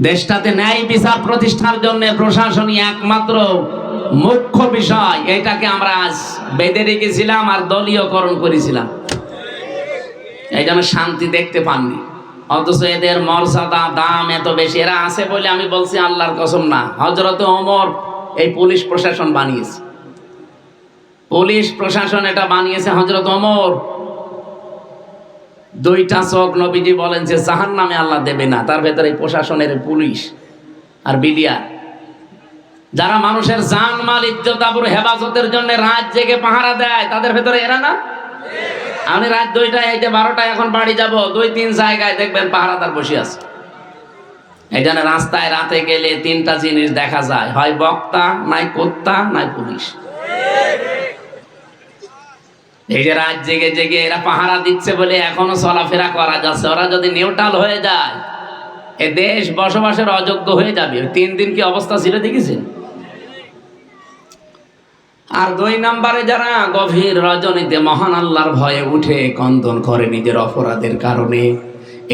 দেশটাতে ন্যায় বিচার প্রতিষ্ঠার জন্য প্রশাসনই একমাত্র মুখ্য বিষয়। এটাকে আমরা আজ বেঁধে রেখেছিলাম আর দলীয়করণ করেছিলাম। এই জন্য শান্তি দেখতে পাননি। অথচ এদের মর্যাদা, দাম এত বেশি। এরা আছে বলে আমি বলছি আল্লাহর কসম না। হজরত ওমর এই পুলিশ প্রশাসন বানিয়েছে। পুলিশ প্রশাসন এটা বানিয়েছে হজরত ওমর। দুইটা চোখ নবীজি বলেন যে জাহান নামে আল্লাহ দেবে না, তার ভেতরে প্রশাসনের পুলিশ আর বিলিয়ার। যারা মানুষের জান, মাল, ইজ্জত হেফাজতের জন্য রাত জেগে পাহারা দেয়, তাদের ভেতরে এরা না? আমি রাত দুইটায় এই যে বারোটায় এখন বাড়ি যাব, দুই তিন জায়গায় দেখবেন পাহারাদার বসে আছে। এই জন্য রাস্তায় রাতে গেলে তিনটা জিনিস দেখা যায়, হয় বক্তা, নাই কোত্তা, নাই পুলিশ। এই যে রাত জেগে জেগে এরা পাহারা দিচ্ছে বলে এখনও চলাফেরা করা যাচ্ছে। ওরা যদি নিউট্রাল হয়ে যায়, এ দেশ বসবাসের অযোগ্য হয়ে যাবে। তিন দিন কি অবস্থা ছিল দেখেছেন? আর দুই নম্বরে যারা গভীর রজনীতে মহান আল্লাহর ভয়ে উঠে কন্দন করে নিজের অপরাধের কারণে,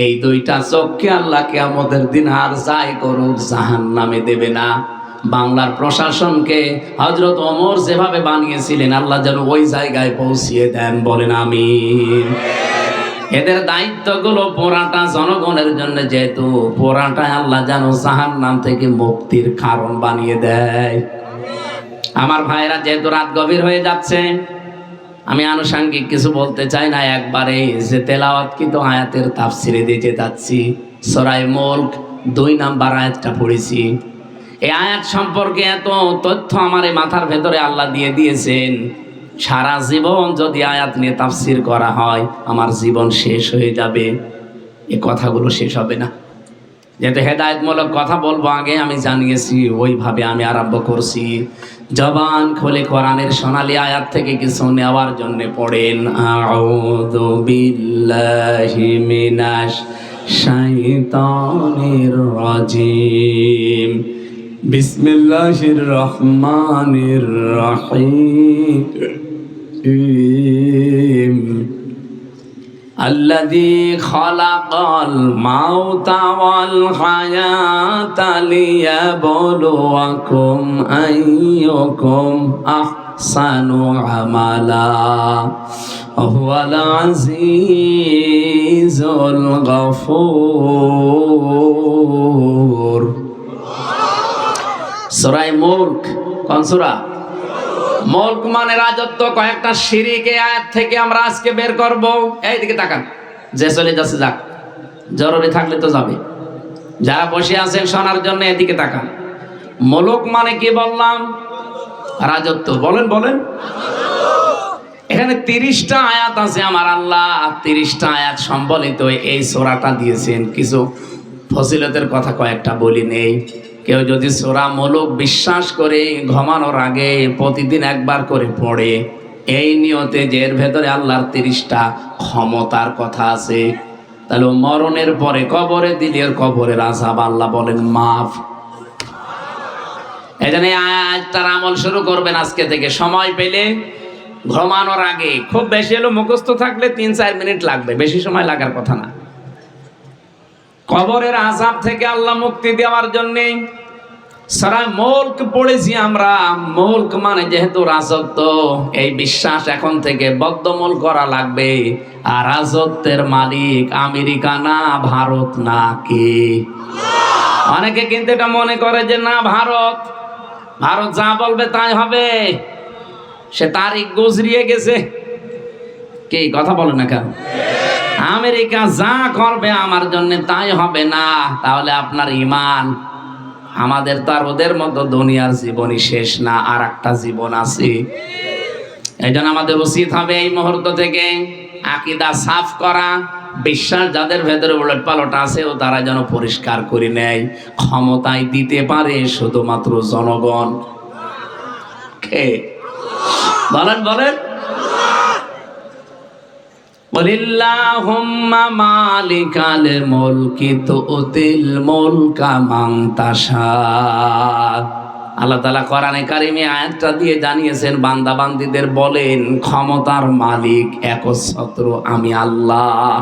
এই দুইটা চোখকে আল্লাহকে আমাদের দিন আর যাই করুক জাহান নামে দেবে না। বাংলার প্রশাসনকে হজরত ওমর যেভাবে বানিয়েছিলেন, আল্লাহ যেন ওই জায়গায় পৌঁছিয়ে দেন, বলেন আমি এদের দায়িত্বগুলো পোড়াটা জনগণের জন্য যেহেতু পোড়াটা আল্লাহ যেন জাহান নাম থেকে মুক্তির কারণ বানিয়ে দেয়। আমার ভাইরা যেহেতু রাত গভীর হয়ে যাচ্ছে, আমি আনুষাঙ্গিক কিছু বলতে চাই না, একবারে যে তেলাওয়াত কিন্তু আয়াতের তাফসিরে দিতে যাচ্ছি সরাই মুল্ক দুই নাম্বার আয়াতটা পড়েছি। এই আয়াত সম্পর্কে এত তথ্য আমার এই মাথার ভেতরে আল্লাহ দিয়ে দিয়েছেন। সারা জীবন যদি আয়াত নিয়ে তাফসির করা হয়, আমার জীবন শেষ হয়ে যাবে। এ কথাগুলো শেষ হবে না। যেহেতু হেদায়তমূলক কথা বলব আগে, আমি জানিয়েছি, ওইভাবে আমি আরম্ভ করছি। জবান খোলে কোরআনের সোনালী আয়াত থেকে কিছু নেওয়ার জন্য পড়েন। আউযু বিল্লাহি রাজিম। بسم الله الرحمن الرحيم الذي خلق الموت والحياة ليبلوكم أيكم أحسن عملا وهو العزيز الغفور সূরা মুলক, কোন সূরা? মল্ক মানে রাজত্ব, কয়েকটা সিঁড়িকে, আয়াত থেকে আমরা আজকে বের করব। এই দিকে তাকান, যে চলে যাচ্ছে যাক। জরুরি থাকলে তো যাবে। যারা বসে আছেন শোনার জন্য এদিকে তাকান। মলক মানে কি বললাম? রাজত্ব। বলেন বলেন। এখানে তিরিশটা আয়াত আছে আমার আল্লাহ। তিরিশটা আয়াত সম্বলিত এই সোরাটা দিয়েছেন। কিছু ফসিলতের কথা কয়েকটা বলি নেই। কেউ যদি সোরা বিশ্বাস করে ঘুমানোর আগে প্রতিদিন একবার করে পড়ে, এই নিয়তে যে এর ভেতরে আল্লাহর তিরিশটা ক্ষমতার কথা আছে। তাহলে মরণের পরে কবরে দিলে ওর কবরের আজাব আল্লাহ বলেন, মাফ। জন্য আজ তার আমল শুরু করবেন আজকে থেকে। সময় পেলে ঘুমানোর আগে খুব বেশি হলো মুখস্থ থাকলে তিন চার মিনিট লাগবে, বেশি সময় লাগার কথা না। কবরের আজাব থেকে আল্লাহ মুক্তি দেওয়ার জন্য সারা মুল্ক পড়েছি আমরা। মুল্ক মানে যেহেতু রাজত্ব, এই বিশ্বাস এখন থেকে বদ্ধমূল করা লাগবে। আর রাজত্বের মালিক আমেরিকা না, ভারত না কে? অনেকে কিন্তু এটা মনে করে যে না, ভারত ভারত যা বলবে তাই হবে। সে তারিখ গুজরিয়ে গেছে। কে, কথা বলে না কেন? আমেরিকা যা করবে আমার জন্য তাই হবে না। তাহলে আপনার ইমান আমাদের তো আর ওদের মতো দুনিয়ার জীবনই শেষ না আর একটা জীবন আছে। এই জন্য আমাদের উচিত হবে এই মুহূর্ত থেকে আকিদা সাফ করা, বিশ্বাস যাদের ভেতরে উলট পালট আছে ও তারা যেন পরিষ্কার করে নেয়, ক্ষমতায় দিতে পারে শুধুমাত্র জনগণ। কে? বলেন বলেন। قل اللهم مالك الملك تؤتي الملك من تشاء আল্লাহ তালা কোরআনে কারিমে আয়াতটা দিয়ে জানিয়েছেন বান্দা বান্দিদের বলেন ক্ষমতার মালিক একচ্ছত্র আমি আল্লাহ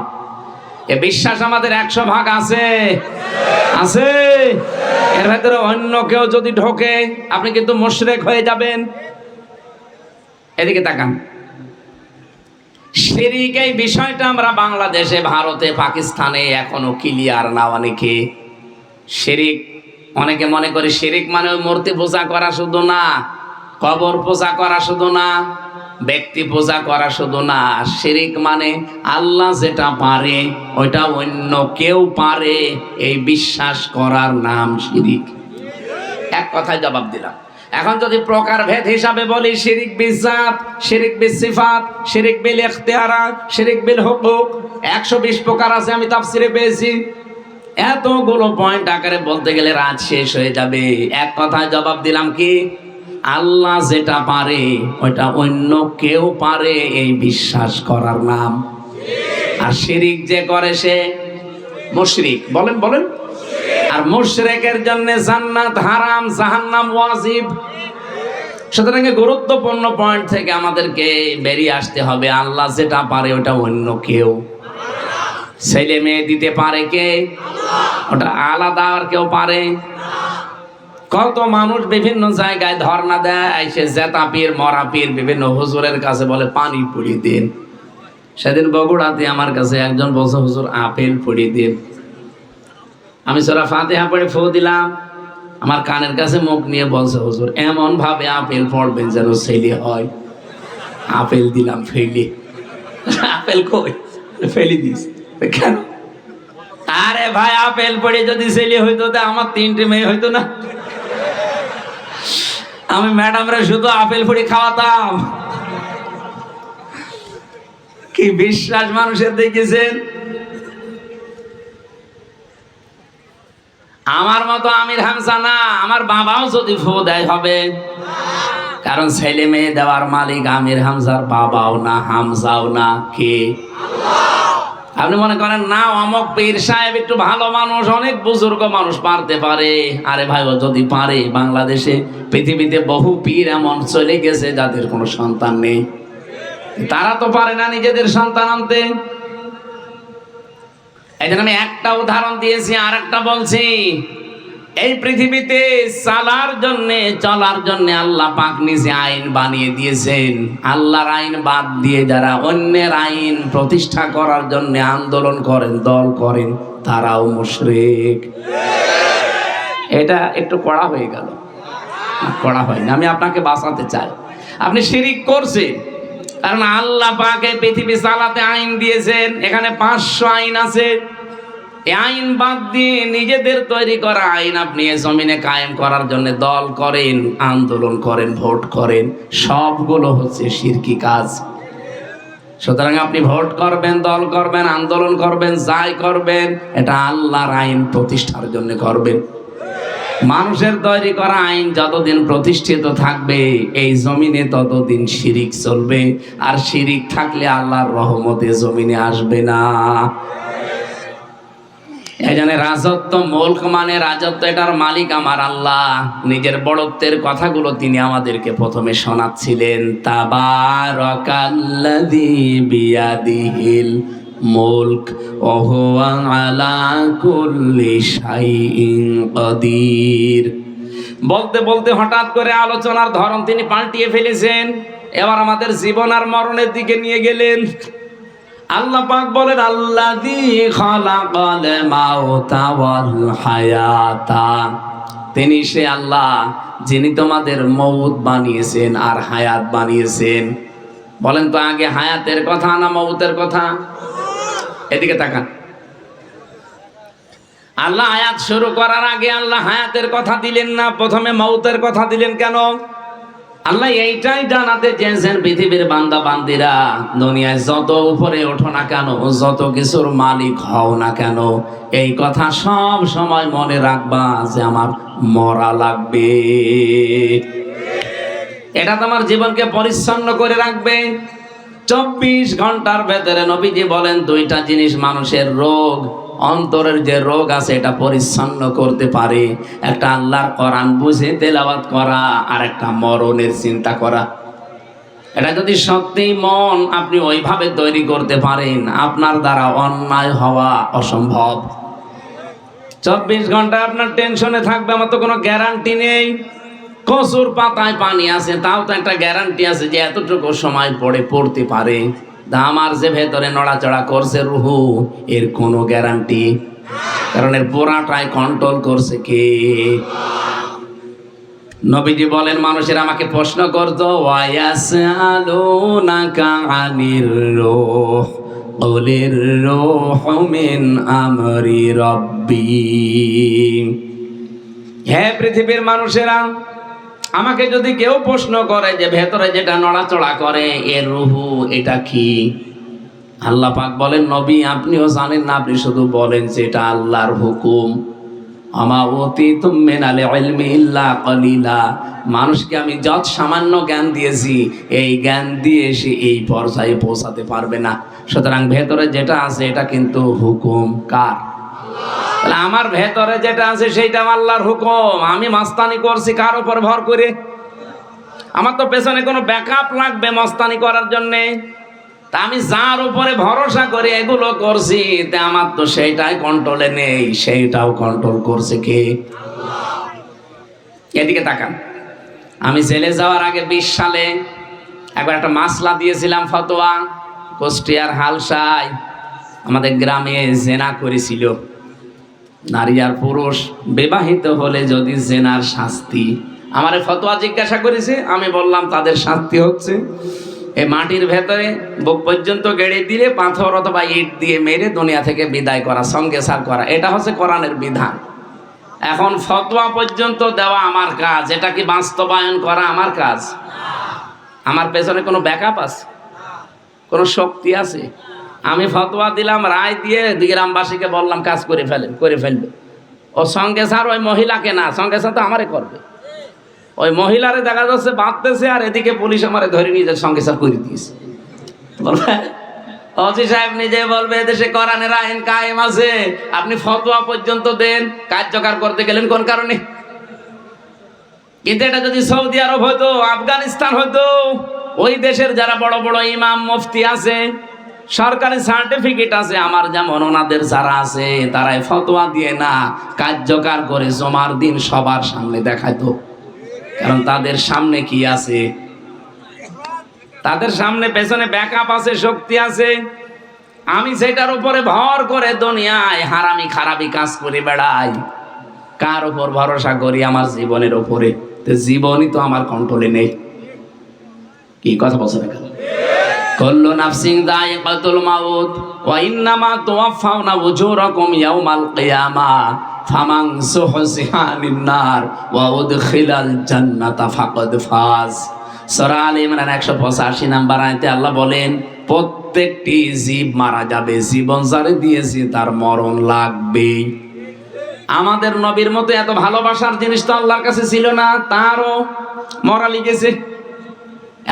এ বিশ্বাস আমাদের একশো ভাগ আছে আছে এর ভেতরে অন্য কেউ যদি ঢোকে আপনি কিন্তু মুশরেক হয়ে যাবেন এদিকে তাকান শিরিক এই বিষয়টা আমরা বাংলাদেশে, ভারতে, পাকিস্তানে এখনও ক্লিয়ার না অনেকে। শিরিক, অনেকে মনে করে শিরিক মানে মূর্তি পূজা করা শুধু না, কবর পূজা করা শুধু না, ব্যক্তি পূজা করা শুধু না। শিরিক মানে আল্লাহ যেটা পারে, ওইটা অন্য কেউ পারে, এই বিশ্বাস করার নাম শিরিক। এক কথায় জবাব দিলাম। এখন যদি প্রকার ভেদ হিসাবে বলি, শিরিক বিজাত শিরিক বিল সিফাত, শিরিক বিল ইখতিয়ারাত শিরিক বিল হুকুক একশো বিশ প্রকার আছে, আমি তাফসিরে পেয়েছি। এতগুলো পয়েন্ট আকারে বলতে গেলে রাত শেষ হয়ে যাবে। এক কথায় জবাব দিলাম কি? আল্লাহ যেটা পারে ওইটা অন্য কেউ পারে, এই বিশ্বাস করার নাম। আর শিরিক যে করে সে মুশরিক। বলেন বলেন। আর মুশরিকের জন্য জান্নাত হারাম, জাহান্নাম ওয়াজিব। সুতরাং গুরুত্বপূর্ণ পয়েন্ট থেকে আমাদেরকে বেরিয়ে আসতে হবে। আল্লাহ যেটা পারে ওটা অন্য কেউ। ছেলে মেয়ে দিতে পারে কে? ওটা আলাদা আর কেউ পারে? কত মানুষ বিভিন্ন জায়গায় ধর্ণা দেয়, সে জেতা পীর, মরা পীর, বিভিন্ন হুজুরের কাছে বলে, পানি পুড়িয়ে দিন। সেদিন বগুড়াতে আমার কাছে একজন বলছে, হুজুর, আপেল পুড়িয়ে দিন। আমি সোরা ফাতেহা পড়ে ফু দিলাম। আমার কানের কাছে মুখ নিয়ে বলছে, হুজুর এমন ভাবে আপেল পড়বেন যেন ছেলে হয়। আপেল দিলাম ফেলি। আপেল কই? ফেলি দিস কেন? আরে ভাই, আপেল পড়ে যদি ছেলে হইতো, তা আমার তিনটে মেয়ে হইতো না। আমি ম্যাডামরা শুধু আপেল পড়ে খাওয়াতাম। কি বিশ্বাস মানুষের দেখেছেন? আমার মতো আমির হামসা না, আমার বাবাও যদি ফু দেয় হবে। কারণ ছেলে মেয়ে দেওয়ার মালিক আমির হামসার বাবাও না হামসাও না, কে? আপনি মনে করেন, না, অমক পীর সাহেব একটু ভালো মানুষ, অনেক বুজুর্গ মানুষ পারতে পারে। আরে ভাই, ও যদি পারে, বাংলাদেশে, পৃথিবীতে বহু পীর এমন চলে গেছে যাদের কোনো সন্তান নেই। তারা তো পারে না নিজেদের সন্তান আনতে। এই আমি একটা উদাহরণ দিয়েছি আর একটা বলছি। এই পৃথিবীতে চালার জন্যে, চলার জন্যে আল্লাহ পাক নিজে আইন বানিয়ে দিয়েছেন। আল্লাহর আইন বাদ দিয়ে যারা অন্যের আইন প্রতিষ্ঠা করার জন্য আন্দোলন করেন, দল করেন, তারাও মুশরিক। এটা একটু কড়া হয়ে গেল। কড়া হয়নি, আমি আপনাকে বাঁচাতে চাই। আপনি শিরিক করছেন। কারণ আল্লাহ পাকে পৃথিবী চালাতে আইন দিয়েছেন, এখানে পাঁচশো আইন আছে। এই আইন বাদ দিয়ে নিজেদের তৈরি করা আইন আপনি এ জমিনে কায়েম করার জন্য দল করেন, আন্দোলন করেন, ভোট করেন, সবগুলো হচ্ছে শিরকি কাজ। সুতরাং আপনি ভোট করবেন, দল করবেন, আন্দোলন করবেন, যাই করবেন, এটা আল্লাহর আইন প্রতিষ্ঠার জন্য করবেন। মানুষের তৈরি করা আইন যতদিন প্রতিষ্ঠিত থাকবে, এই জমিনে ততদিন শিরিক চলবে। আর শিরিক থাকলে আল্লাহর রহমতে জমিনে আসবে না। এখানে রাজত্ব মুল্ক মানে রাজত্ব, এটার মালিক আমার আল্লাহ। নিজের বড়ত্বের কথাগুলো তিনি আমাদেরকে প্রথমে শোনাচ্ছিলেন। তাবারাকাল্লাযী বিয়াদিহিল মুলক ওয়া হুয়া আলা কুল্লি শাইইন বলতে বলতে হঠাৎ করে আলোচনার ধরন তিনি পাল্টিয়ে ফেলেছেন। এবার আমাদের জীবন আর মরণের দিকে নিয়ে গেলেন। আল্লাহ পাক বলেন ওয়াল হায়াতা। তিনি সে আল্লাহ যিনি তোমাদের মৌত বানিয়েছেন আর হায়াত বানিয়েছেন। বলেন তো আগে হায়াতের কথা না মৌতের কথা? এদিকে তাকান। আল্লাহ হায়াত শুরু করার আগে আল্লাহ হায়াতের কথা দিলেন না, প্রথমে মৌতের কথা দিলেন কেন? আল্লাহ এইটাই জানাতে চেয়েছেন পৃথিবীর বান্দা বান্দিরা দুনিয়ায় যত উপরে ওঠো না কেন, যত কিছুর মালিক হও না কেন, এই কথা সব সময় মনে রাখবা যে আমার মরা লাগবে। এটা তোমার জীবনকে পরিচ্ছন্ন করে রাখবে। চব্বিশ ঘণ্টার ভেতরে নবীজি বলেন, দুইটা জিনিস মানুষের রোগ, অন্তরের যে রোগ আছে এটা পরিচ্ছন্ন করতে পারে। একটা আল্লাহর কোরআন বুঝে তেলাওয়াত করা, আর একটা মরণের চিন্তা করা। এটা যদি সত্যি মন আপনি ওইভাবে তৈরি করতে পারেন, আপনার দ্বারা অন্যায় হওয়া অসম্ভব। চব্বিশ ঘণ্টা আপনার টেনশনে থাকবে, আমার তো কোনো গ্যারান্টি নেই। কচুর পাতায় পানি আছে, তাও তো একটা গ্যারান্টি আছে যে এতটুকু সময় পড়ে পড়তে পারে। আমার যে ভেতরে নড়াচড়া করছে রুহু, এর কোনো গ্যারান্টি কারণ এর পোড়াটাই কন্ট্রোল করছে কে? নবীজি বলেন, মানুষের আমাকে প্রশ্ন করতো কুলির রূহু মিন আমরি রাব্বি। হে পৃথিবীর মানুষেরা আমাকে যদি কেউ প্রশ্ন করে যে ভেতরে যেটা নড়াচড়া করে এর রুহু, এটা কি? আল্লাহ পাক বলেন, নবী, আপনিও জানেন না, আপনি শুধু বলেন যে এটা আল্লাহর হুকুম। আমা অতি তুমেনালে কলিলা। মানুষকে আমি যত সামান্য জ্ঞান দিয়েছি, এই জ্ঞান দিয়ে সে এই পর্যায়ে পৌঁছাতে পারবে না। সুতরাং ভেতরে যেটা আছে, এটা কিন্তু হুকুম কার? আমার ভেতরে যেটা আছে সেইটা আল্লাহর হুকুম। আমি মাস্তানি করছি কার উপর ভর করে? আমার তো পেছনে কোনো ব্যাকআপ লাগবে মস্তানি করার জন্যে। তা আমি যার উপরে ভরসা করে এগুলো করছি, তা আমার তো সেইটাই কন্ট্রোলে নেই, সেইটাও কন্ট্রোল করছে কে? এদিকে তাকান। আমি জেলে যাওয়ার আগে বিশ সালে একবার একটা মাসলা দিয়েছিলাম ফতোয়া, কুষ্টিয়ার হালসায়, আমাদের গ্রামে জেনা করেছিল। নারী আর পুরুষ বিবাহিত হলে যদি জেনার শাস্তি, আমার ফতোয়া জিজ্ঞাসা করেছে, আমি বললাম, তাদের শাস্তি হচ্ছে। এই মাটির ভেতরে বুক পর্যন্ত গেড়ে দিলে পাথর অথবা ইট দিয়ে মেরে দুনিয়া থেকে বিদায় করা, সঙ্গে সার করা। এটা হচ্ছে কোরআনের বিধান। এখন ফতোয়া পর্যন্ত দেওয়া আমার কাজ, এটা কি বাস্তবায়ন করা আমার কাজ? আমার পেছনে কোনো ব্যাকআপ আছে? কোনো শক্তি আছে? আমি ফতোয়া দিলাম, রায় দিয়ে গ্রামবাসীকে বললাম, কাজ করে ফেলেন, করে ফেলবে। ও সঙ্গে স্যার, ওই মহিলাকে না, সঙ্গে স্যার তো আমারে করবে। ওই মহিলারে দেখা যাচ্ছে বাঁধতেছে আর এদিকে পুলিশ আমারে ধরে নিয়ে যায়, সঙ্গে স্যার করে দিয়েছে। অজি সাহেব নিজে বলবে দেশে কোরআনের আইন কায়েম আছে। আপনি ফতোয়া পর্যন্ত দেন, কার্যকর করতে গেলেন কোন কারণে? কিন্তু এটা যদি সৌদি আরব হতো, আফগানিস্তান হতো, ওই দেশের যারা বড় বড় ইমাম, মুফতি আছে সরকারি সার্টিফিকেট আছে, আমার যেমন ওনাদের যারা আছে, তারাই ফতোয়া দিয়ে না কার্যকর করে জমার দিন সবার সামনে দেখাতো কারণ তাদের সামনে কি আছে? তাদের সামনে পেছনে ব্যাকআপ আছে, শক্তি আছে। আমি সেটার উপরে ভর করে দুনিয়ায় হারামি খারাপি কাজ করে বেড়াই। কার উপর ভরসা করি আমার জীবনের উপরে? তো জীবনই তো আমার কন্ট্রোলে নেই। কি কথা বলছে না কল্লু নাফসিং দায়িকাতুল মাউত, ওয়া ইন্নামা তুওয়াফাউনা উজুরাকুম ইয়াউমাল কিয়ামা, ফামান সুহসিহা আনিন নার ওয়া উদখিলাল জান্নাতা ফাকাদ ফাজ। সূরা আলে ইমরান 185 নাম্বার আয়াতে আল্লাহ বলেন, প্রত্যেকটি জীব মারা যাবে, জীবন যারে দিয়েছি তার মরণ লাগবে। আমাদের নবীর মতো এত ভালোবাসার জিনিস তো আল্লাহর কাছে ছিল না, তারও মরা লিখেছে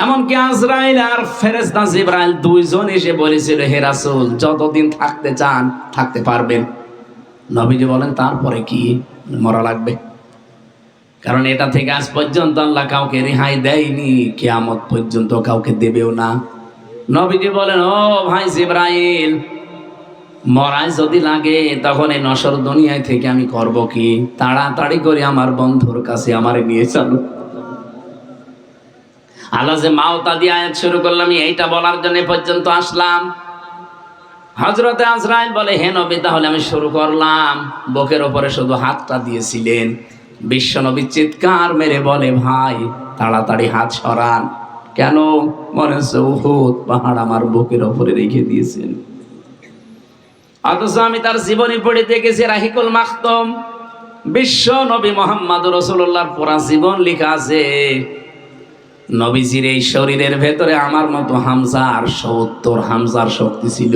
এমনকি আজরাইল আর ফেরেস্তা জিব্রাইল দুইজন এসে বলেছিল, হে রাসূল, যতদিন থাকতে চান, থাকতে পারবেন। নবীজি বলেন, তারপরে কি মরা লাগবে? কারণ এটা থেকে আজ পর্যন্ত আল্লাহ কাউকে রেহাই দেয়নি, কেয়ামত পর্যন্ত কাউকে দেবেও না। নবীজি বলেন, ও ভাই জিব্রাইল, মরাই যদি লাগে তখন এই নসর দুনিয়ায় থেকে আমি করব কি? তাড়াতাড়ি করে আমার বন্ধুর কাছে আমারে নিয়ে চলো। আল্লাহ যে মাওতা দিয়ে আয়াত শুরু করলাম এইটা বলার জন্য পর্যন্ত আসলাম। হজরতে আজরাইল বলে, হে নবী, তাহলে আমি শুরু করলাম। বুকের ওপরে শুধু হাতটা দিয়েছিলেন। বিশ্ব নবী চিৎকার মেরে বলে, ভাই, তাড়াতাড়ি হাত সরান। কেন? মনে হচ্ছে, উহুদ, পাহাড় আমার বুকের ওপরে রেখে দিয়েছেন। অথচ আমি তার জীবনী পড়ে দেখেছি, রাহিকুল মাখতম। বিশ্ব নবী মোহাম্মদ রসুল্লাহর পুরা জীবন লেখা আছে নবীজির এই শরীরের ভেতরে আমার মতো হামজার সত্তর হামজার শক্তি ছিল।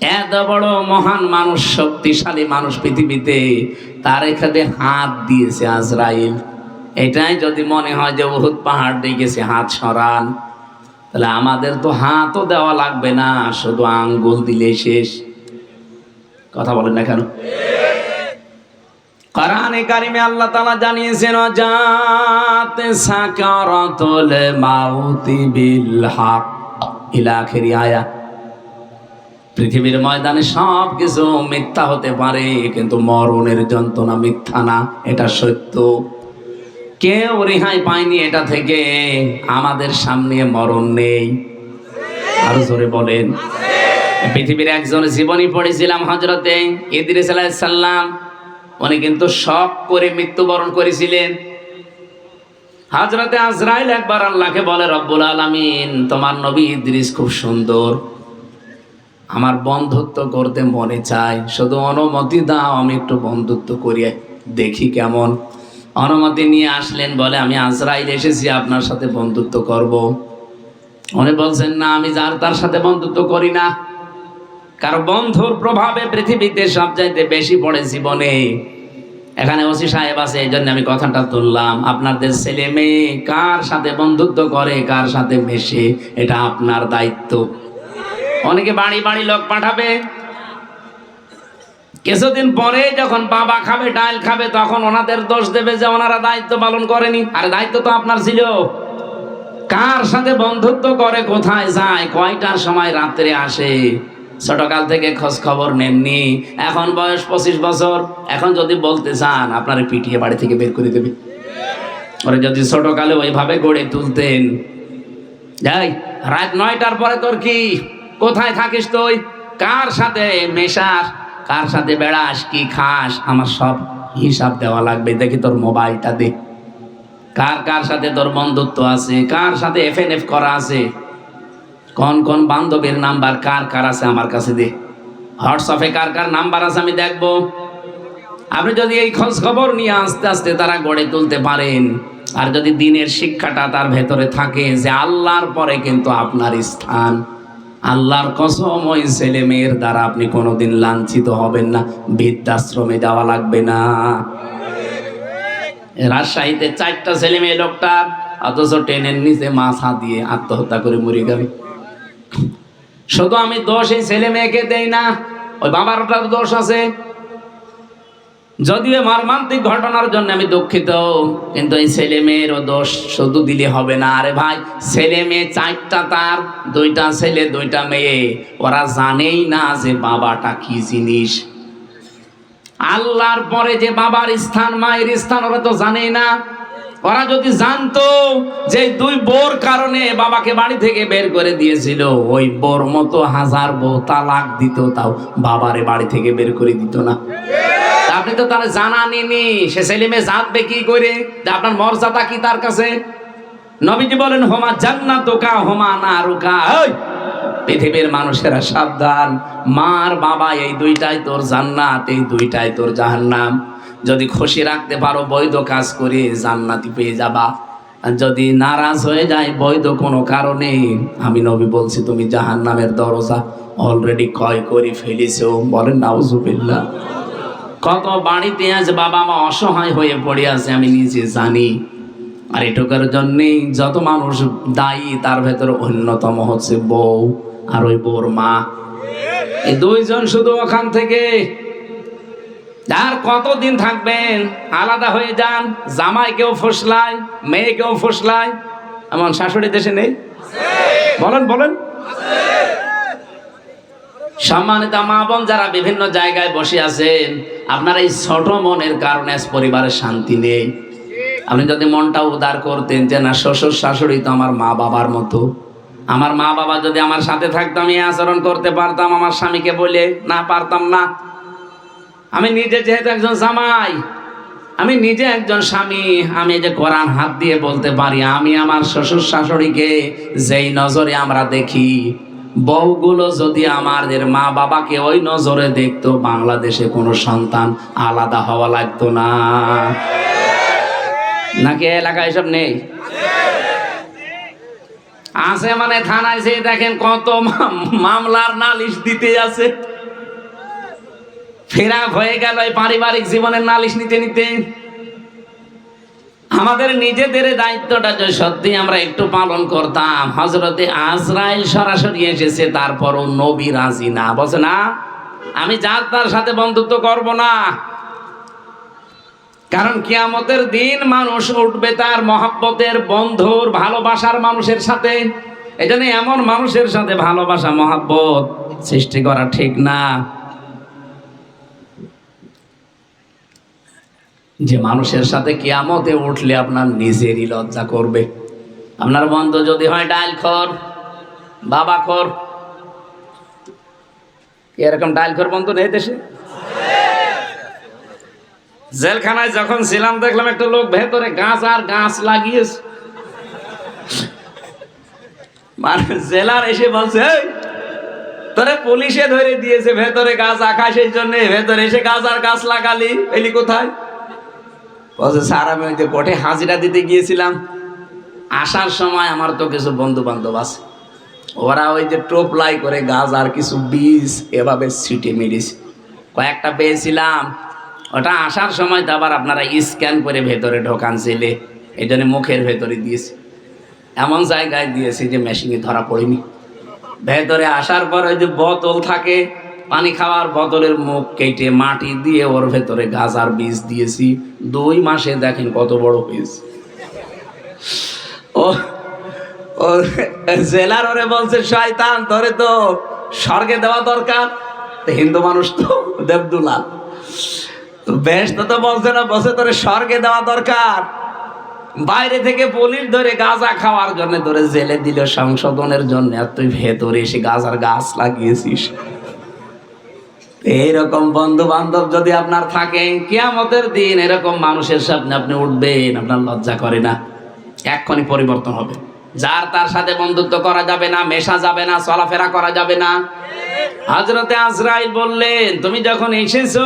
এত বড় মহান মানুষ, শক্তিশালী মানুষ পৃথিবীতে, তার এখানে হাত দিয়েছে আজরাইল। এটাই যদি মনে হয় যে বহুত পাহাড় ডেকেছে, হাত সরান। তাহলে আমাদের তো হাতও দেওয়া লাগবে না, শুধু আঙ্গুল দিলে শেষ। কথা বলেন না কেন? কোরআনে কারিমে আল্লাহ তাআলা জানিয়েছেন জাতে সাকারাতুল মাউতি বিল হক। পৃথিবীর ময়দানে সব কিছু মিথ্যা হতে পারে, কিন্তু মরণের যন্ত্রণা মিথ্যা না, এটা সত্য। কেউ রেহাই পায়নি এটা থেকে, আমাদের সামনে মরণ নেই। আরও জোরে বলেন। পৃথিবীর একজন জীবনী পড়েছিলাম হজরতে ইদ্রিস আলাইসাল্লাম উনি কিন্তু শখ করে মৃত্যুবরণ করেছিলেন। হাজরতে আজরাইল একবার আল্লাহকে বলে, রব্বুল আলামিন, তোমার নবী ইদ্রিস খুব সুন্দর। আমার বন্ধুত্ব করতে মনে চায়। শুধু অনুমতি দাও, আমি একটু বন্ধুত্ব করি, দেখি কেমন। অনুমতি নিয়ে আসলেন বলে, আমি আজরাইল এসেছি, আপনার সাথে বন্ধুত্ব করব। উনি বলছেন, না, আমি যার তার সাথে বন্ধুত্ব করি না। কারণ বন্ধুর প্রভাবে পৃথিবীতে সব চাইতে বেশি পড়ে জীবনে। এখানে ওসি সাহেব আছে এই জন্য আমি কথাটা তুললাম। আপনাদের ছেলে মেয়ে কার সাথে বন্ধুত্ব করে, কার সাথে মেশে, এটা আপনার দায়িত্ব। অনেকে বাড়ি বাড়ি লোক পাঠাবে। কিছুদিন পরে যখন বাবা খাবে ডাল খাবে, তখন ওনাদের দোষ দেবে যে ওনারা দায়িত্ব পালন করেনি। আর দায়িত্ব তো আপনার ছিল। কার সাথে বন্ধুত্ব করে, কোথায় যায়, কয়টার সময় রাত্রে আসে? ছোটকাল থেকে খোঁজ খবর নেননি। এখন বয়স পঁচিশ বছর। এখন যদি বলতে চান, আপনারা পিটিয়ে বাড়ি থেকে বের করে দেবে। ওরা যদি ছোটকালে ওইভাবে গড়ে তুলতেন। যাই, রাত নয়টার পরে তোর কি? কোথায় থাকিস তুই? কার সাথে মেশাস? কার সাথে বেড়াস? কি খাস? আমার সব হিসাব দেওয়া লাগবে। দেখি তোর মোবাইলটা দে। কার কার সাথে তোর বন্ধুত্ব আছে? কার সাথে এফ করা আছে? কোন কোন বান্ধবীর নাম্বার কার কার আছে আমার কাছে দে। হোয়াটসঅ্যাপে কার কার নাম্বার আছে আমি দেখব। আপনি যদি এই খোঁজ খবর নিয়ে আস্তে আস্তে তারা গড়ে তুলতে পারেন, আর যদি দিনের শিক্ষাটা তার ভেতরে থাকে যে আল্লাহর পরে কিন্তু আপনার স্থান, আল্লাহর কসম ওই ছেলে মেয়ের দ্বারা আপনি কোনোদিন লাঞ্ছিত হবেন না, বৃদ্ধাশ্রমে যাওয়া লাগবে না। রাজশাহীতে চারটা ছেলে মেয়ে লোকটার অথচ ট্রেনের নিচে মাথা দিয়ে আত্মহত্যা করে মরে গেল। শুধু আমি দোষ এই ছেলে মেয়েকে দেই না, ওই বাবারটার দোষ আছে। যদিও মর্মান্তিক ঘটনার জন্য আমি দুঃখিত, কিন্তু এই ছেলে মেয়েরও দোষ শুধু দিলে হবে না। আরে ভাই, ছেলে মেয়ে চারটা তার, দুইটা ছেলে, দুইটা মেয়ে। ওরা জানেই না যে বাবাটা কি জিনিস। আল্লাহর পরে যে বাবার স্থান, মায়ের স্থান, ওরা তো জানেই না। ওরা যদি জানতো যে দুই বোর কারণে বাবাকে বাড়ি থেকে বের করে দিয়েছিল, ওই বোর মতো হাজার বউ তালাক দিত, তাও বাবারে বাড়ি থেকে বের করে দিত না। আপনি তো তাহলে জানা নিনি সে ছেলে মেয়ে জানবে কি করে? আপনার মর্যাদা কি তার কাছে? নবীজি বলেন, হোমা জান্নাতুকা, হোমা নারুকা। ওই পৃথিবীর মানুষেরা সাবধান। মার বাবা এই দুইটাই তোর জান্নাত, এই দুইটাই তোর জাহান্নাম। যদি খুশি রাখতে পারো, বৈধ কাজ করে জান্নাতি পেয়ে যাবা। যদি নারাজ হয়ে যায়, বৈধ কোনো কারণে, আমি নবী বলছি, তুমি জাহান্নামের দরজা অলরেডি ক্রয় করে ফেলেছো। বলেন, নাউজুবিল্লাহ। কত বাড়িতে আজ বাবা মা অসহায় হয়ে পড়ে আছে, আমি নিজে জানি। আর এটুকার জন্যেই যত মানুষ দায়ী, তার ভেতর অন্যতম হচ্ছে বউ আর ওই বউর মা। এই দুইজন শুধু ওখান থেকে আর কতদিন থাকবেন? আলাদা হয়ে যান জামাই কেউ ফসলায় মেয়ে কেউ ফসলায়। এমন শাশুড়ি দেশে নেই? বলেন বলেন। সম্মানিত মা বোন যারা বিভিন্ন জায়গায় বসে আছেন, আপনার এই ছোট মনের কারণে পরিবারের শান্তি নেই। আপনি যদি মনটা উদার করতেন যে, না, শ্বশুর শাশুড়ি তো আমার মা বাবার মতো। আমার মা বাবা যদি আমার সাথে থাকতাম এই আচরণ করতে পারতাম, আমার স্বামীকে বলে, না, পারতাম না। আমি নিজে যেহেতু একজন জামাই, আমি নিজে একজন স্বামী, আমি যে কোরআন হাত দিয়ে বলতে পারি, আমি আমার শ্বশুর শাশুড়িকে যেই নজরে আমরা দেখি, বউগুলো যদি আমাদের মা বাবাকে ওই নজরে দেখতো, বাংলাদেশে কোনো সন্তান আলাদা হওয়া লাগতো না। নাকি এলাকায় এসব নেই? আছে মানে থানায় যে দেখেন কত মাম- মামলার নালিশ দিতে আছে। ফেরা হয়ে গেল এই পারিবারিক জীবনের নালিশ নিতে নিতে। আমাদের নিজেদের দায়িত্বটা যে সত্যি আমরা একটু পালন করতাম। হজরতে আজরাইল সরাসরি এসেছে, তারপরও নবী রাজি না। বলছে, না, আমি যার তার সাথে বন্ধুত্ব করব না। কারণ কিয়ামতের দিন মানুষ উঠবে তার মহাব্বতের বন্ধুর ভালোবাসার মানুষের সাথে। এই এমন মানুষের সাথে ভালোবাসা, মহাব্বত সৃষ্টি করা ঠিক না। যে মানুষের সাথে কিয়ামতে উঠলে আপনার নিজেরই লজ্জা করবে। আপনার বন্ধু যদি হয় ডাইল খর বাবা খর। এরকম ডাইল খর বন্ধ নেই দেশে? জেলখানায় যখন ছিলাম দেখলাম একটা লোক ভেতরে গাছ আর গাছ লাগিয়েছে। মানে জেলার এসে বলছে "এই, তোরে পুলিশে ধরে দিয়েছে ভেতরে গাছ আকাশের জন্য ভেতরে এসে গাছ আর গাছ লাগালি এলি কোথায়? বলছে, স্যার, আমি ওই যে কোর্টে হাজিরা দিতে গিয়েছিলাম। আসার সময় আমার তো কিছু বন্ধু বান্ধব আছে। ওরা ওই যে টোপলাই করে গাছ আর কিছু বীজ এভাবে ছিটে মেরেছে। কয়েকটা পেয়েছিলাম। ওটা আসার সময় তো আবার আপনারা স্ক্যান করে ভেতরে ঢোকান ছেলে এই জন্য মুখের ভেতরে দিয়েছে। এমন জায়গায় দিয়েছে যে মেশিনে ধরা পড়েনি। ভেতরে আসার পর ওই যে বোতল থাকে পানি খাওয়ার বোতলের মুখ কেটে মাটি দিয়ে ওর ভেতরে গাছ আর বীজ দিয়েছি। দুই মাসে দেখেন কত বড় হয়েছে ও জেলার ওরে বলছে, শয়তান, তোরে তো স্বর্গে দেওয়া দরকার। হিন্দু মানুষ তো দেবদুলা তো বেশ তো বলছে না বসে তোরে স্বর্গে দেওয়া দরকার। বাইরে থেকে পুলিশ ধরে গাঁজা খাওয়ার জন্য ধরে জেলে দিল সংশোধনের জন্য। আর তুই ভেতরে এসে গাঁজার গাছ লাগিয়েছিস। এইরকম বন্ধু বান্ধব যদি আপনার থাকে, কিয়ামতের দিন এরকম মানুষের সামনে আপনি উঠবেন, আপনার লজ্জা করে না। এক্ষণি পরিবর্তন হবে। যার তার সাথে বন্ধুত্ব করা যাবে না, মেশা যাবে না, চলাফেরা করা যাবে না। হজরতে আজরাইল বললেন, তুমি যখন এসেছ,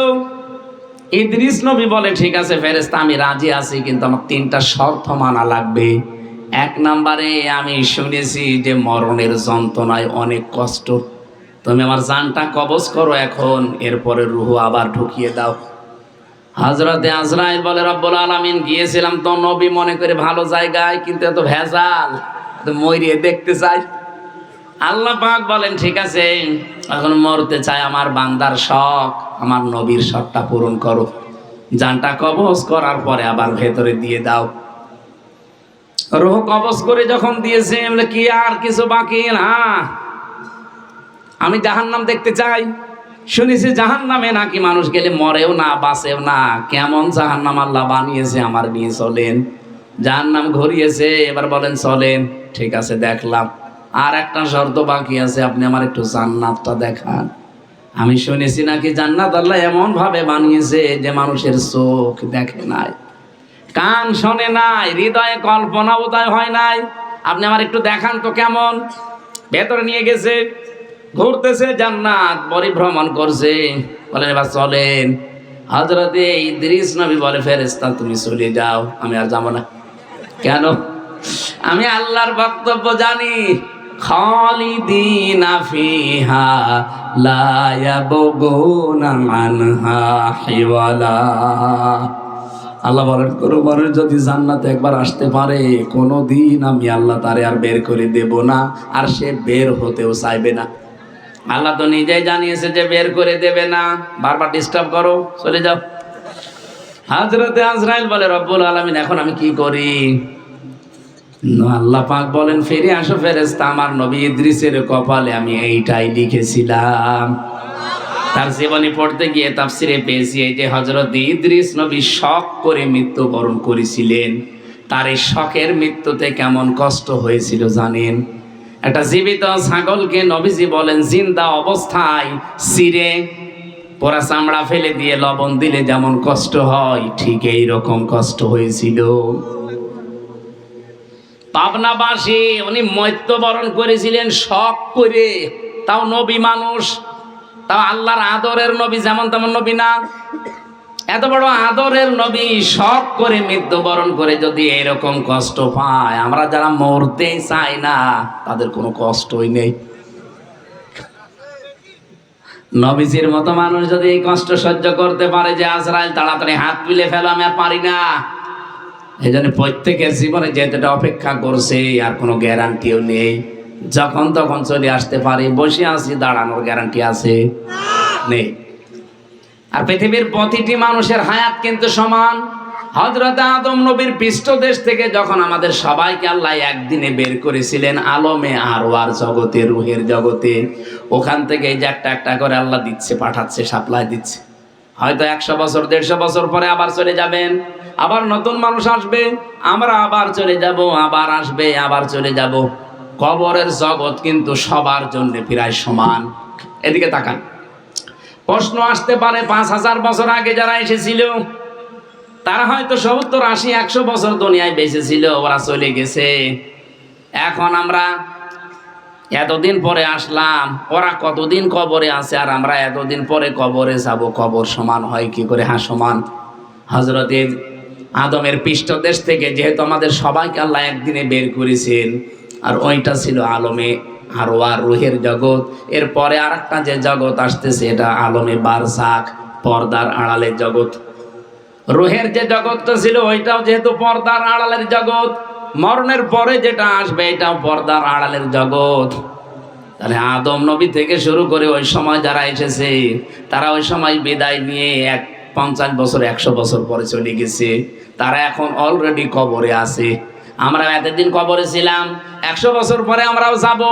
ইদ্রিস নবী বলে, ঠিক আছে ফেরেস্তা আমি রাজি আছি, কিন্তু আমার তিনটা শর্ত মানা লাগবে। এক নম্বরে আমি শুনেছি যে মরণের যন্ত্রণায় অনেক কষ্ট তুমি আমার জানটা কবজ করো এখন, এরপরে রুহু আবার ঢুকিয়ে দাও। হজরতে আজরাইল বলে, রব্বুল আলামিন, গিয়েছিলাম তো নবী মনে করে ভালো জায়গায়, কিন্তু এত ভেজাল। মরিয়ে দেখতে চাই। আল্লাহ পাক বলেন, ঠিক আছে, এখন মরতে চাই আমার বান্দার শখ, আমার নবীর শখটা পূরণ করো। জানটা কবজ করার পরে আবার ভেতরে দিয়ে দাও। রোহ কবজ করে যখন দিয়েছে কি আর কিছু বাকি না? আমি জাহান্নাম দেখতে চাই। শুনেছি জাহান্নামে নাকি মানুষ গেলে মরেও না, বাঁচেও না। কেমন জাহান্নাম আল্লাহ বানিয়েছে আমার নিয়ে চলেন। জাহান নাম ঘুরিয়েছে, এবার বলেন চলেন। ঠিক আছে, দেখলাম। আর একটা শর্ত বাকি আছে, আপনি আমার একটু জান্নাতটা দেখান। আমি শুনেছি নাকি জান্নাত আল্লাহ এমন ভাবে বানিয়েছে যে মানুষের চোখ দেখে নাই, কান শোনে নাই, হৃদয়ে কল্পনা বোধহয় হয় নাই। আপনি আমার একটু দেখান তো কেমন। ভেতরে নিয়ে গেছে। ঘুরতেছে জান্নাত, পরিভ্রমণ করছে। বলেন, এবার চলেন। হজরতে ইদ্রিস নবী বলে ফেরেস্তা তুমি চলে যাও, আমি আর যাব না। কেন? আমি আল্লাহর বক্তব্য জানি। খালিদিনা আল্লাহ যদি জান্নাতে একবার আসতে পারে, কোনো দিন আমি আল্লাহ তারে আর বের করে দেব না, আর সে বের হতেও চাইবে না। আল্লাহ তো নিজেই জানিয়েছে যে বের করে দেবে না। বারবার ডিস্টার্ব করো চলে যাও। হাজরতে আজরাইল বলে, রব্বুল আলমিন, এখন আমি কি করি? আল্লাহ পাক বলেন, ফিরে আসো ফেরেস্তা আমার নবী ইদ্রিসের কপালে আমি এইটাই লিখেছিলাম। তার জীবনী পড়তে গিয়ে তাফসিরে পেয়েছি, এই যে হজরত ইদ্রিস নবী শখ করে মৃত্যুবরণ করেছিলেন। তার এই শখের মৃত্যুতে কেমন কষ্ট হয়েছিল জানেন? একটা জীবিত ছাগলকে নবীজি বলেন, জিন্দা অবস্থায় সিরে পোড়া চামড়া ফেলে দিয়ে লবণ দিলে যেমন কষ্ট হয়, ঠিক এই রকম কষ্ট হয়েছিল। পাবনাবাসী উনি মৃত্যুবরণ করেছিলেন শখ করে। তাও নবী মানুষ, তাও আল্লাহর আদরের নবী, যেমন তেমন নবী না। এত বড় আদরের নবী শখ করে মৃত্যুবরণ করে যদি এরকম কষ্ট পায়, আমরা যারা মরতে চাই না, তাদের কোনো কষ্টই নেই। নবীজির মতো মানুষ যদি এই কষ্ট সহ্য করতে পারে যে, আজরাইল, তাড়াতাড়ি হাত মিলে ফেলো, আমি আর পারি না। এই জন্য প্রত্যেকের জীবনে যেতেটা অপেক্ষা করছে, আর কোনো গ্যারান্টিও নেই। যখন তখন চলে আসতে পারি, বসে আছি, দাঁড়ানোর গ্যারান্টি আছে? নেই। আর পৃথিবীর প্রতিটি মানুষের হায়াত কিন্তু সমান। হজরত আদম নবীর পৃষ্ঠদেশ থেকে যখন আমাদের সবাইকে আল্লাহ একদিনে বের করেছিলেন আলমে আর ওয়ার জগতে, রুহের জগতে, ওখান থেকে এই যে একটা একটা করে আল্লাহ দিচ্ছে, পাঠাচ্ছে, সাপ্লাই দিচ্ছে। হয়তো একশো বছর, দেড়শো বছর পরে আবার চলে যাবেন, আবার নতুন মানুষ আসবে, আমরা আবার চলে যাব, আবার আসবে, আবার চলে যাব। কবরের জগৎ কিন্তু সবার জন্য প্রায় সমান। এদিকে তাকান। প্রশ্ন আসতে পারে, পাঁচ হাজার বছর আগে যারা এসেছিল, তারা হয়তো সত্তর আশি, একশো বছর দুনিয়ায় বেঁচে ছিল ওরা চলে গেছে। এখন আমরা এতদিন পরে আসলাম, ওরা কতদিন কবরে আছে আর আমরা এতদিন পরে কবরে যাব? কবর সমান হয় কি করে? হ্যাঁ সমান। হজরতের আদমের পৃষ্ঠদেশ থেকে, যেহেতু আমাদের সবাইকে আল্লাহ একদিনে বের করেছেন, আর ওইটা ছিল আলমে আর রুহের জগৎ। এরপরে আর একটা যে জগৎ আসতেছে, এটা আলমে বারসাক পর্দার আড়ালের জগৎ। রুহের যে জগৎটা ছিল, ওইটাও যেহেতু পর্দার আড়ালের জগৎ, মরণের পরে যেটা আসবে, এটাও পর্দার আড়ালের জগৎ। তাহলে আদম নবী থেকে শুরু করে ওই সময় যারা এসেছে, তারা ওই সময় বিদায় নিয়ে এক পঞ্চাশ বছর, একশো বছর পরে চলে গেছে। তারা এখন অলরেডি কবরে আছে। আমরা এতদিন কবরে ছিলাম, একশো বছর পরে আমরাও যাব।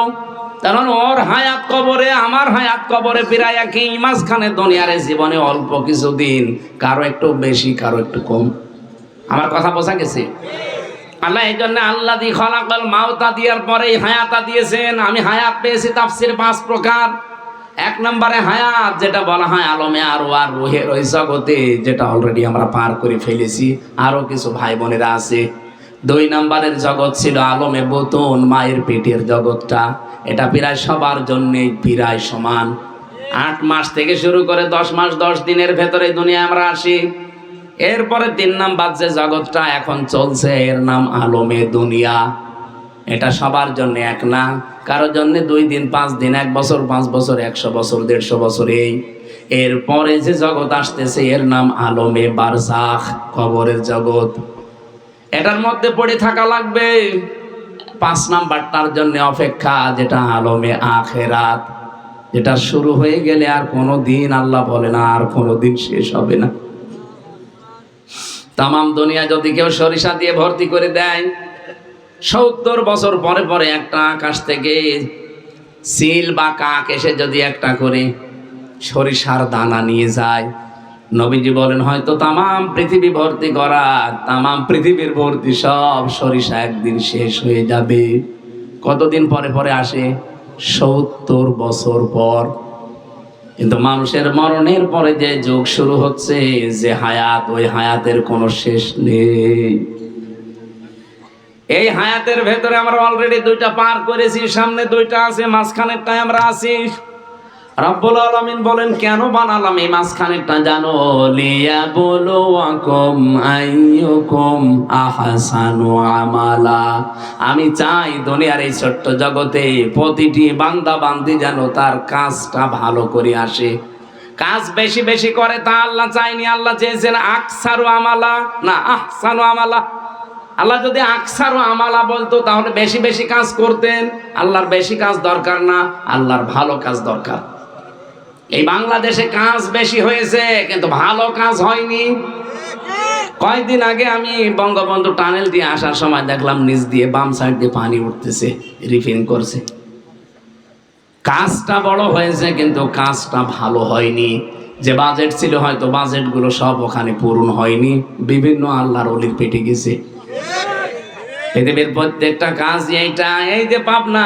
কারণ ওর হায়াত কবরে, আমার হায়াত কবরে প্রায় একই মাঝখানে দুনিয়ার জীবনে অল্প কিছুদিন, কারও একটু বেশি, কারও একটু কম। আমার কথা বোঝা গেছে? আল্লাহ এই জন্য আল্লাহ দি খলাকল মাওতা দিয়ার পরে হায়াতা দিয়েছেন। আমি হায়াত পেয়েছি তাফসির পাঁচ প্রকার। এক নম্বরে হায়াত, যেটা বলা হয় আলমে আর আর রোহের ওই জগতে, যেটা অলরেডি আমরা পার করে ফেলেছি। আরও কিছু ভাই বোনেরা আছে। দুই নম্বরের জগৎ ছিল আলমে বোতন, মায়ের পেটের জগৎটা। এটা প্রায় সবার জন্যে প্রায় সমান। আট মাস থেকে শুরু করে দশ মাস, দশ দিনের ভেতরে দুনিয়া আমরা আসি। এরপরে তিন নাম্বার যে জগৎটা এখন চলছে, এর নাম আলমে দুনিয়া। এটা সবার জন্য এক না। কারোর জন্য দুই দিন, পাঁচ দিন, এক বছর, পাঁচ বছর, একশো বছর, দেড়শো বছর এই। এরপরে যে জগৎ আসতেছে, এর নাম আলমে বারসাখ খবরের জগৎ। এটার মধ্যে পড়ে থাকা লাগবে। পাঁচ নাম্বারটার জন্য অপেক্ষা, যেটা আলমে আখেরাত। যেটা শুরু হয়ে গেলে আর কোনো দিন আল্লাহ বলে না, আর কোনো দিন শেষ হবে না। তামাম দুনিয়া যদি কেউ সরিষা দিয়ে ভর্তি করে দেয়, সত্তর বছর পরে পরে একটা আকাশ থেকে সিল বা কাক এসে যদি একটা করে সরিষার দানা নিয়ে যায় নবীজি বলেন, হয়তো তামাম পৃথিবী ভর্তি করা, তামাম পৃথিবীর ভর্তি সব সরিষা একদিন শেষ হয়ে যাবে। কতদিন পরে পরে আসে? সত্তর বছর পর। কিন্তু মানুষের মরণের পরে যে যুগ শুরু হচ্ছে, যে হায়াত, ওই হায়াতের কোনো শেষ নেই। এই হায়াতের ভেতরে আমরা অলরেডি দুইটা পার করেছি, সামনে দুইটা আছে, মাঝখানেরটায় আমরা আছি। রব্বুল আলামিন বলেন, কেন বানালাম এই মাঝখানেরটা জানো? লিয়া বলো আকম আইয়ুকুম আহসানু আমালা। আমি চাই দুনিয়ার এই ছোট্ট জগতে প্রতিটি বান্দা বান্দি যেন তার কাজটা ভালো করে আসে। কাজ বেশি বেশি করে তা আল্লাহ চাইনি আল্লাহ চেয়েছেন আকসারু আমালা। না, আহসানু আমালা। আল্লাহ যদি আকসারু আমালা বলতো, তাহলে বেশি বেশি কাজ করতেন। আল্লাহর বেশি কাজ দরকার না, আল্লাহর ভালো কাজ দরকার। এই বাংলাদেশে কাজ বেশি হয়েছে, কিন্তু ভালো কাজ হয়নি। কয়েকদিন আগে আমি বঙ্গবন্ধু টানেল দিয়ে আসার সময় দেখলাম নিচ দিয়ে বাম সাইড দিয়ে পানি উঠতেছে, রিফিন করছে। কাজটা বড় হয়েছে, কিন্তু কাজটা ভালো হয়নি। যে বাজেট ছিল হয়তো বাজেটগুলো সব ওখানে পূরণ হয়নি। বিভিন্ন আল্লাহর অলির পেটে গেছে। পৃথিবীর প্রত্যেকটা কাজ এইটা, এই যে পাবনা